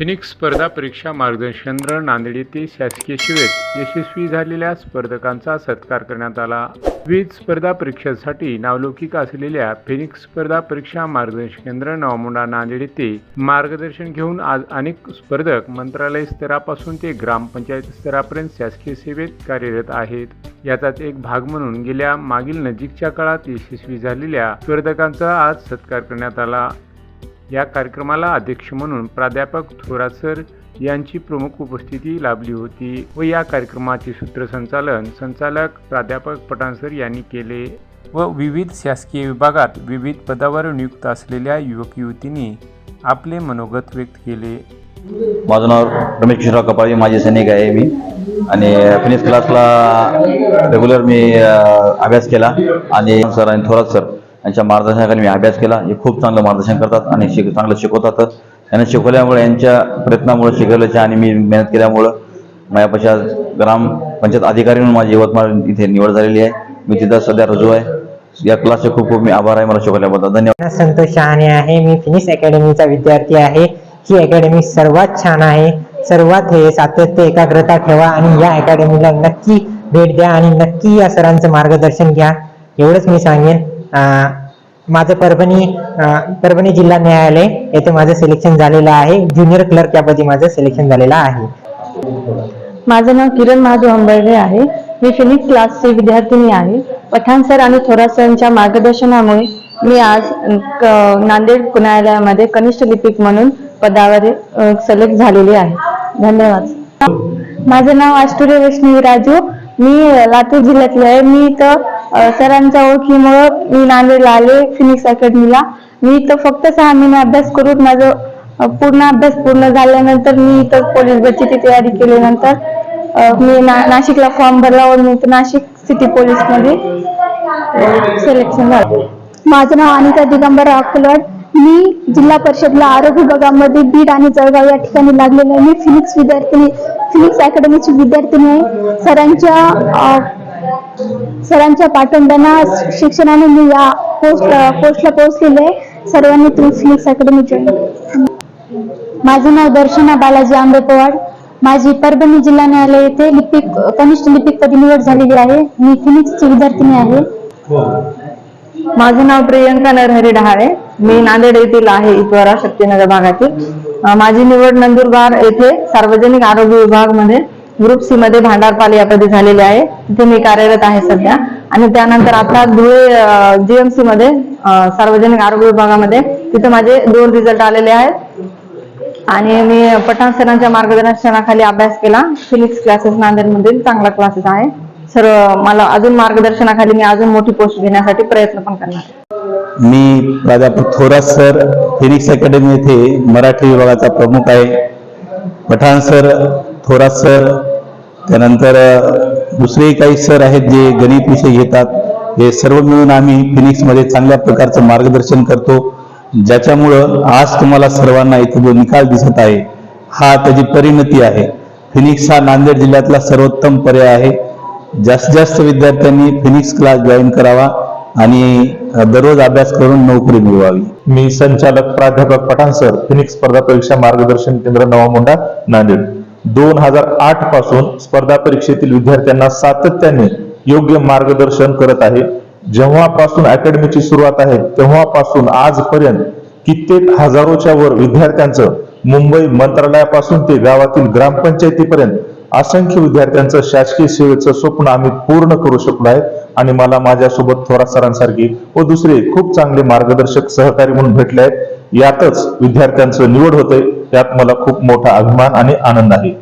Phoenix स्पर्धा परीक्षा मार्गदर्शन नांदेड येथे शासकीय शिवेत यशस्वी झालेल्या स्पर्धकांचा सत्कार करण्यात आला. विविध स्पर्धा परीक्षांसाठी नावलौकिक असलेल्या फिनिक्स स्पर्धा परीक्षा मार्गदर्शन केंद्र नवामुंडा नांदेड येथे मार्गदर्शन घेऊन आज अनेक स्पर्धक मंत्रालय स्तरापासून ते ग्रामपंचायत स्तरापर्यंत शासकीय सेवेत कार्यरत आहेत. याचाच एक भाग म्हणून गेल्या मागील नजीकच्या काळात यशस्वी झालेल्या स्पर्धकांचा आज सत्कार करण्यात आला. या कार्यक्रमाला अध्यक्ष म्हणून प्राध्यापक थोरात सर यांची प्रमुख उपस्थिती लाभली होती व या कार्यक्रमाचे सूत्रसंचालन संचालक प्राध्यापक पठाण सर यांनी केले. व विविध शासकीय विभागात विविध पदावर नियुक्त असलेल्या युवक युवतींनी आपले मनोगत व्यक्त केले. माझं नाव रमेश किशोरराव कपाळी माझे सैनिक आहे मी. आणि फिनिक्स क्लासला रेग्युलर मी अभ्यास केला. आणि सर आणि थोरात सर यांच्या मार्गदर्शनाखाली मी अभ्यास केला. हे खूप चांगलं मार्गदर्शन करतात आणि शिक चांगलं शिकवतात. यांना शिकवल्यामुळे यांच्या प्रयत्नामुळे शिकवल्याच्या आणि मी मेहनत केल्यामुळं माझ्यापेक्षा ग्रामपंचायत अधिकारी म्हणून माझी यवतमाळ इथे निवड झालेली आहे. मी तिथं सध्या रुजू आहे. या क्लासचे खूप खूप मी आभार आहे. मला शिकवल्याबद्दल धन्यवाद. संतोष शहाणे आहे. मी फिनिक्स अकॅडमीचा विद्यार्थी आहे. ही अकॅडमी सर्वात छान आहे. सर्वात हे सातत्य एकाग्रता ठेवा आणि या अकॅडमीला नक्की भेट द्या आणि नक्की या सरांचं मार्गदर्शन घ्या. एवढंच मी सांगेन. माझं परभणी परभणी जिल्हा न्यायालय येथे माझं सिलेक्शन झालेलं आहे. ज्युनियर क्लर्क यापदी माझं सिलेक्शन झालेलं आहे. माझं नाव किरण महादेव अंबर्डे आहे. मी फिनिक्स क्लासची विद्यार्थिनी आहे. पठाण सर आणि थोरात सरांच्या मार्गदर्शनामुळे मी आज नांदेड न्यायालयामध्ये कनिष्ठ लिपिक म्हणून पदावर सिलेक्ट झालेली आहे. धन्यवाद. माझं नाव आश्चर्य वैष्णवी राजू. मी लातूर जिल्ह्यातली आहे. मी इथं सरांच्या ओळखीमुळं मी नांदेडला आले फिनिक्स अकॅडमीला मी इथं फक्त सहा महिने अभ्यास करून माझं पूर्ण अभ्यास पूर्ण झाल्यानंतर मी इथं पोलीस भरतीची तयारी केल्यानंतर मी ना नाशिकला फॉर्म भरला व मी नाशिक सिटी पोलीसमध्ये सिलेक्शन झालं. माझं नाव अनिता दिगंबर अकोलवाड मी जिल्हा परिषदला आरोग्य विभागामध्ये बीड आणि जळगाव या ठिकाणी लागलेले आहे. मी फिनिक्स विद्यार्थिनी फिनिक्स अकॅडमीची विद्यार्थिनी आहे. सरांच्या सरांच्या पाठिंब्यानं शिक्षणाने मी या पोस्ट पोस्टला पोहोचलेले सर्वांनी तुम्ही अकॅडमी जॉईन माझं नाव दर्शना बालाजी आंबे पवार माझी परभणी जिल्हा न्यायालय येथे लिपिक कनिष्ठ लिपिक पदी निवड झालेली आहे. मी फिनिक्सची विद्यार्थिनी आहे. हो. माझं नाव प्रियंका नरहरी डहाळे. मी नांदेड येथील आहे इतवारा शक्तीनगर भागातील. माझी निवड नंदुरबार येथे सार्वजनिक आरोग्य विभागमध्ये ग्रुप सी मध्ये भांडारपाल या पदी झालेले आहे. तिथे मी कार्यरत आहे सध्या. आणि त्यानंतर आता धुळे जीएमसी मध्ये सार्वजनिक आरोग्य विभागामध्ये तिथे माझे दोन रिझल्ट आलेले आहेत. आणि मी पठाण सरांच्या मार्गदर्शनाखाली अभ्यास केला. फिनिक्स क्लासेस नांदेड मधील चांगला क्लासेस आहे. सर मला अजून मार्गदर्शनाखाली मी अजून मोठी पोस्ट घेण्यासाठी प्रयत्न पण करणार मी प्राध्यापक थोरात सर फिनिक्स अकॅडमी येथे मराठी विभागाचा प्रमुख आहे. पठाण सर थोरात सर त्यानंतर दुसरे काही सर आहेत जे गणित विषय घेतात हे सर्व मिळून आम्ही फिनिक्समध्ये चांगल्या प्रकारचं मार्गदर्शन करतो ज्याच्यामुळं आज तुम्हाला सर्वांना इथे जो निकाल दिसत आहे हा त्याची परिणती आहे. फिनिक्स हा नांदेड जिल्ह्यातला सर्वोत्तम पर्याय आहे. जास्तीत जास्त विद्यार्थ्यांनी फिनिक्स क्लास जॉईन करावा आणि दररोज अभ्यास करून नोकरी मिळवावी. मी संचालक प्राध्यापक पठाण सर फिनिक्स स्पर्धा परीक्षा मार्गदर्शन केंद्र नवा मुंडा नांदेड. दोन हजार आठपासून स्पर्धा परीक्षेतील विद्यार्थ्यांना सातत्याने योग्य मार्गदर्शन करत आहे. जेव्हापासून अकॅडमीची सुरुवात आहे तेव्हापासून आजपर्यंत कित्येक हजारोच्या वर विद्यार्थ्यांचं मुंबई मंत्रालयापासून ते गावातील ग्रामपंचायतीपर्यंत असंख्य विद्यार्थ्यांचं शासकीय सेवेचं स्वप्न आम्ही पूर्ण करू शकलो आहे. आणि मला माझ्यासोबत थोरात सरांसारखी व दुसरे खूप चांगले मार्गदर्शक सहकारी म्हणून भेटले आहेत. यातच विद्यार्थ्यांचं निवड होते त्यात मला खूप मोठा अभिमान आणि आनंद आहे.